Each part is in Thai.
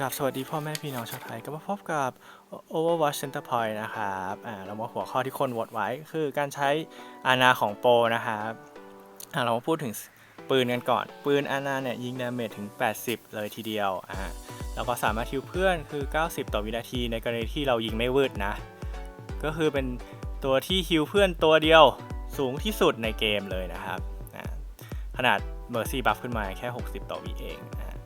กับสวัสดีพ่อแม่พี่น้องชาวไทยก็มาพบกับ Overwatch Center Point นะครับอ่าเรามาหัวข้อที่คนโหวตไว้ คือการใช้อาณาของโปรนะครับอ่าเรามาพูดถึงปืนกันก่อน ปืนอาณาเนี่ยยิงดาเมจถึง 80 เลยทีเดียวอ่าแล้วก็สามารถฮิวเพื่อนคือ 90 ต่อวินาทีในกรณีที่เรายิงไม่วืดนะ ก็คือเป็นตัวที่ฮิวเพื่อนตัวเดียวสูงที่สุดในเกมเลยนะครับขนาดเมอร์ซี่บัฟขึ้นมาแค่ 60 ต่อวิเองนะ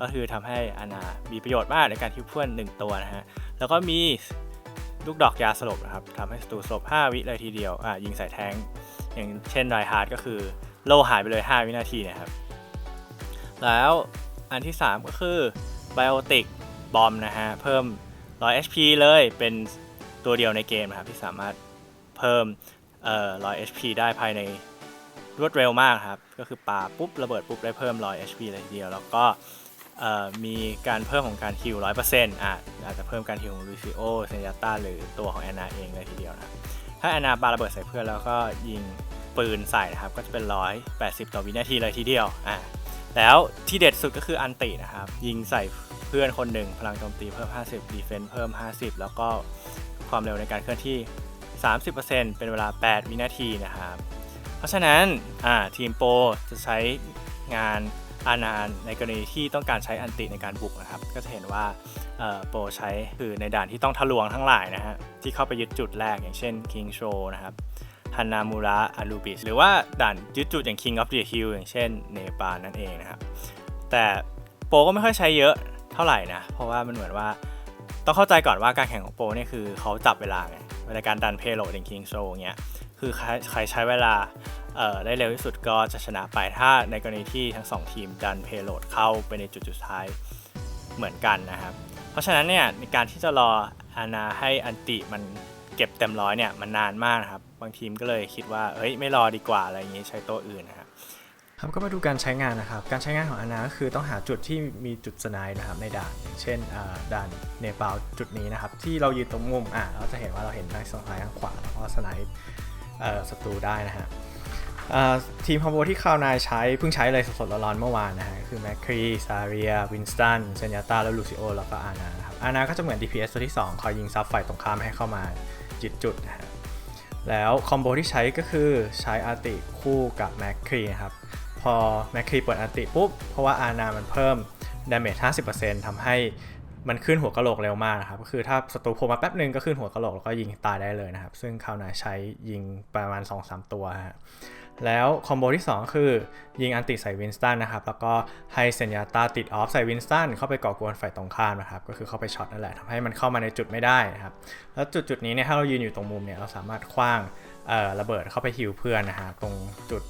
ก็คือทำให้อาณามีประโยชน์มากในการฮิวเพื่อนหนึ่งตัวนะฮะ แล้วก็มีลูกดอกยาสลบนะครับทำให้ศัตรูสลบ 5 วิเลยทีเดียวอะยิงใส่แทงอย่างเช่นไดฮาร์ดก็คือโลหายไปเลย 5 วินาทีนะครับ แล้วอันที่ 3 ก็คือไบโอติกบอมนะฮะ เพิ่ม 100 HP เลยเป็นตัวเดียวในเกมนะครับ ที่สามารถเพิ่มเอ่อ100 HP ได้ภายในรวดเร็วมากครับ ก็คือปาปุ๊บ ระเบิดปุ๊บได้เพิ่ม100 HP เลยทีเดียว แล้วก็ มีการเพิ่มของการฮิลร้อยเปอร์เซ็นต์อะอาจจะเพิ่มการฮิลของลูซิโอเซนยาต้าหรือตัวของแอนนาเองเลยทีเดียวนะถ้าแอนนาปาระเบิดใส่เพื่อนแล้วก็ยิงปืนใส่นะครับก็จะเป็น 180 ต่อวินาทีเลยทีเดียวอะแล้วที่เด็ดสุดก็คืออันตินะครับยิงใส่เพื่อนคนหนึ่งพลังโจมตีเพิ่ม 50ดีเฟนส์เพิ่ม 50 แล้วก็ความเร็วในการเคลื่อนที่ 30%เป็นเวลา 8 วินาทีนะครับเพราะฉะนั้นทีมโปรจะใช้งาน อานานในกรณีที่ต้องการใช้อันติในการบุกนะครับ ก็จะเห็นว่าโปรใช้คือในด่านที่ต้องทะลวงทั้งหลายนะฮะที่เข้าไปยึดจุดแรกอย่างเช่น King Show นะครับฮันนามูระอารูบิสหรือว่าด่านยึดจุดอย่าง King of the Hill อย่างเช่นเนปาลนั่นเองนะครับ แต่โปก็ไม่ค่อยใช้เยอะเท่าไหร่นะ เพราะว่ามันเหมือนว่าต้องเข้าใจก่อนว่าการแข่งของโปเนี่ยคือเขาจับเวลาไงในการดันเพโลดอย่าง King Show อย่างเงี้ยคือใครใช้เวลา ได้เร็วที่สุดก็จะชนะไปถ้าในกรณีที่ทั้งสองทีมดันเพโลดเข้าไปในจุดสุดท้ายเหมือนกันนะครับ เพราะฉะนั้นเนี่ยในการที่จะรออานาให้อันติมันเก็บเต็มร้อยเนี่ยมันนานมากนะครับ บางทีมก็เลยคิดว่าเอ้ยไม่รอดีกว่าอะไรอย่างงี้ใช้ตัวอื่นนะครับครับก็มาดูการใช้งานนะครับ การใช้งานของอานาก็คือต้องหาจุดที่มีจุดสนด์นะครับในด่าน เช่นอ่าด่านเนปาลจุดนี้นะครับ ที่เรายืนตรงมุมอะเราจะเห็นว่าเราเห็นทั้งซ้ายทั้งขวาแล้วก็สนด์เอ่อศัตรูได้นะฮะ ทีมคอมโบที่คาวนายใช้เพิ่งใช้เลยสดๆร้อนๆเมื่อวานนะฮะคือแมคครีซาเรียวินสตันเซนยาตาแล้วลูซิโอแล้วก็อานาครับอานาก็จะเหมือน DPS ตัวที่ 2 คอยยิงซับฝ่ายตรงข้ามให้เข้ามายึดจุดนะฮะแล้วคอมโบที่ใช้ก็คือใช้อาร์ติคู่กับแมคครีครับพอแมคครีเปิดอันติปุ๊บ เพราะว่าอานามันเพิ่มดาเมจ50%ทำให้มันขึ้นหัวกะโหลกเร็วมากนะครับ ก็คือถ้าศัตรูโผล่มาแป๊บนึงก็ขึ้นหัวกะโหลกแล้วก็ยิงตายได้เลยนะครับ ซึ่งคราวหนาใช้ยิงประมาณ 2-3 ตัวฮะ แล้วคอมโบที่ 2 คือ ยิงอันติใส่วินสตันนะครับ แล้วก็ให้เซนยาตาติดออฟใส่วินสตันเข้าไปก่อกวนฝ่ายตรงข้ามนะครับ ก็คือเข้าไปช็อตนั่นแหละทำให้มันเข้ามาในจุดไม่ได้นะครับ แล้วจุดจุดนี้เนี่ยถ้าเรายืนอยู่ตรงมุมเนี่ยเราสามารถคว้างระเบิดเข้าไปฮิวเพื่อนนะฮะตรงจุด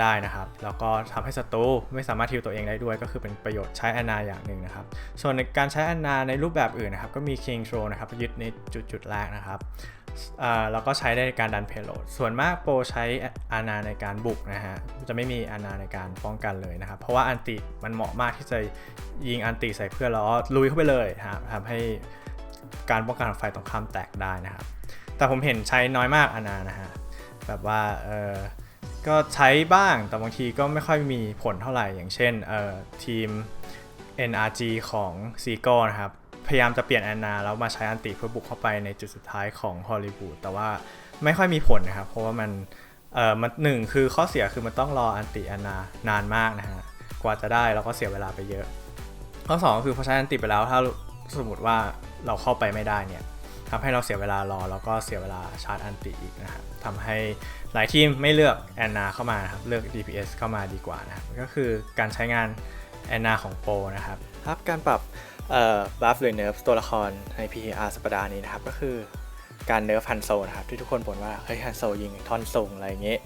ได้นะครับ แล้วก็ทำให้ศัตรูไม่สามารถฮิวตัวเองได้ด้วย ก็คือเป็นประโยชน์ใช้แอนนาอย่างหนึ่งนะครับ ส่วนในการใช้แอนนาในรูปแบบอื่นนะครับ ก็มี King Throw นะครับยึดในจุดจุดแรกนะครับแล้วก็ใช้ได้ในการดันเพโลดส่วนมากโปรใช้อานาในการบุกนะฮะ จะไม่มีอานาในการป้องกันเลยนะครับ เพราะว่าอันติมันเหมาะมากที่จะยิงอันติใส่เพื่อนแล้วลุยเข้าไปเลยครับทำให้การป้องกันของฝ่ายตรงข้ามแตกได้นะครับ แต่ผมเห็นใช้น้อยมากอานานะฮะ แบบว่าเออ ก็ใช้บ้างแต่บางทีก็ไม่ค่อยมีผลเท่าไหร่ อย่างเช่นเอ่อทีม NRG ของ s e a g a l นะครับ พยายามจะเปลี่ยนแอนนาแล้วมาใช้อันติเพื่อบุกเข้าไปในจุดสุดท้ายของฮอลลีวูดแต่ว่าไม่ค่อยมีผลนะครับ เพราะว่ามันเอ่อมันหนึ่งคือข้อเสียคือมันต้องรออันติแอนนานานมากนะฮะกว่าจะได้แล้วก็เสียเวลาไปเยอะ ข้อสองก็คือพอใช้อันติไปแล้วถ้าสมมติว่าเราเข้าไปไม่ได้เนี่ย ทำให้เราเสียเวลารอ แล้วก็เสียเวลาชาร์จอันติอีกนะครับทำให้หลายทีมไม่เลือกแอนนาเข้ามาครับเลือก DPS เข้ามาดีกว่านะครับก็คือการใช้งานแอนนาของโปรนะครับครับการปรับบัฟหรือเนิร์ฟตัวละครใน PTR สัปดาห์นี้นะครับก็คือการเนิร์ฟฮันโซนะครับที่ทุกคนบ่นว่าเฮ้ยฮันโซยิงท่อนสูงอะไรอย่างเงี้ย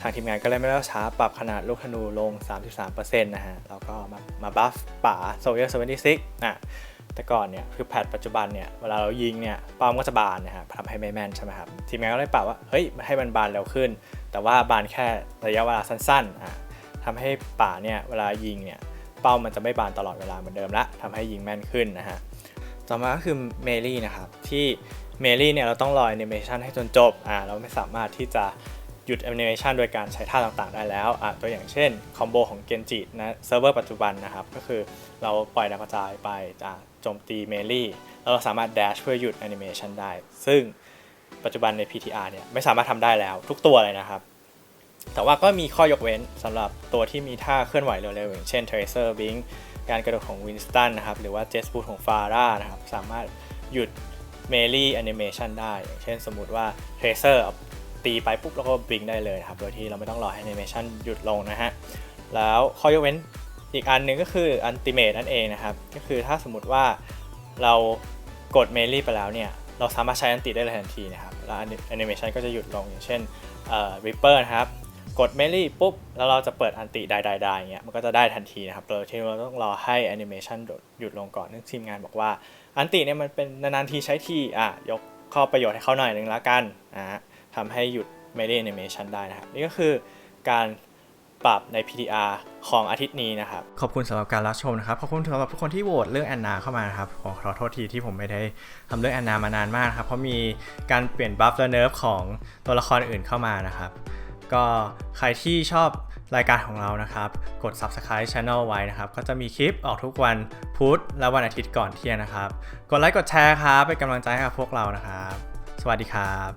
ทางทีมงานก็เลยไม่ล่าช้าปรับขนาดลูกธนูลง 33%นะฮะแล้วก็มามาบัฟป่าโซเยอร์76อะ แต่ก่อนเนี่ยคือแพทปัจจุบันเนี่ยเวลาเรายิงเนี่ยเป้ามันก็จะบานนะฮะทำให้ไม่แม่นใช่ไหมครับทีมงานก็เลยปรับว่าเฮ้ยให้มันบานเร็วขึ้น แต่ว่าบานแค่ระยะเวลาสั้นๆอะทำให้ป่าเนี่ยเวลายิงเนี่ยเป้ามันจะไม่บานตลอดเวลาเหมือนเดิมละทำให้ยิงแม่นขึ้นนะฮะต่อมาก็คือเมลี่นะครับที่เมลี่เนี่ยเราต้องรอแอนิเมชันให้จนจบอ่าเราไม่สามารถที่จะหยุดแอนิเมชันโดยการใช้ท่าต่างๆ ได้แล้วอ่าตัวอย่างเช่นคอมโบของเกนจินะเซิร์ฟเวอร์ปัจจุบันนะครับก็คือเราปล่อยดาวกระจายไปอ่าโจมตีเมลี่ แล้วเราสามารถ dash เพื่อหยุดแอนิเมชันได้ ซึ่งปัจจุบันใน PTR เนี่ยไม่สามารถทำได้แล้วทุกตัวเลยนะครับ แต่ว่าก็มีข้อยกเว้นสำหรับตัวที่มีท่าเคลื่อนไหวเร็วๆอย่างเช่น Tracer Blink การกระโดดของ Winston นะครับ หรือว่า Jet Boost ของ Farah นะครับ สามารถหยุด Melee Animation ได้ เช่นสมมุติว่า Tracer เอาตีไปปุ๊บแล้วก็ Blink ได้เลยครับ โดยที่เราไม่ต้องรอให้ Animation หยุดลงนะฮะ แล้วข้อยกเว้น อีกอันหนึ่งก็คือ Ultimate นั่นเองนะครับ ก็คือถ้าสมมติว่าเรากด Melee ไปแล้วเนี่ย เราสามารถใช้อันติได้เลยทันทีนะครับ แล้ว Animation ก็จะหยุดลงอย่างเช่นเอ่อ Reaper นะครับ กดเมลี่ปุ๊บ แล้วเราจะเปิดอันติได้ได้ได้เงี้ย มันก็จะได้ทันทีนะครับ โดยที่เราต้องรอให้แอนิเมชันหยุดลงก่อนเนื่องทีมงานบอกว่า อันติเนี่ยมันเป็นนานๆทีใช้ที อะ ยกข้อประโยชน์ให้เขาหน่อยหนึ่งละกัน อะทำให้หยุดเมลี่แอนิเมชันได้นะครับ นี่ก็คือการ ปรับใน PTR ของอาทิตย์นี้นะครับ ขอบคุณสำหรับการรับชมนะครับ ขอบคุณสำหรับทุกคนที่โหวตเรื่องแอนนาเข้ามานะครับขอขอโทษทีที่ผมไม่ได้ทำเรื่องแอนนามานานมากครับ เพราะมีการเปลี่ยนบัฟและเนิร์ฟของตัวละครอื่นเข้ามานะครับ ก็ใครที่ชอบรายการของเรานะครับ กด subscribe channel ไว้นะครับ ก็จะมีคลิปออกทุกวันพุธและวันอาทิตย์ก่อนเที่ยงนะครับ กดไลค์กดแชร์ครับเป็นกำลังใจให้กับพวกเรานะครับ สวัสดีครับ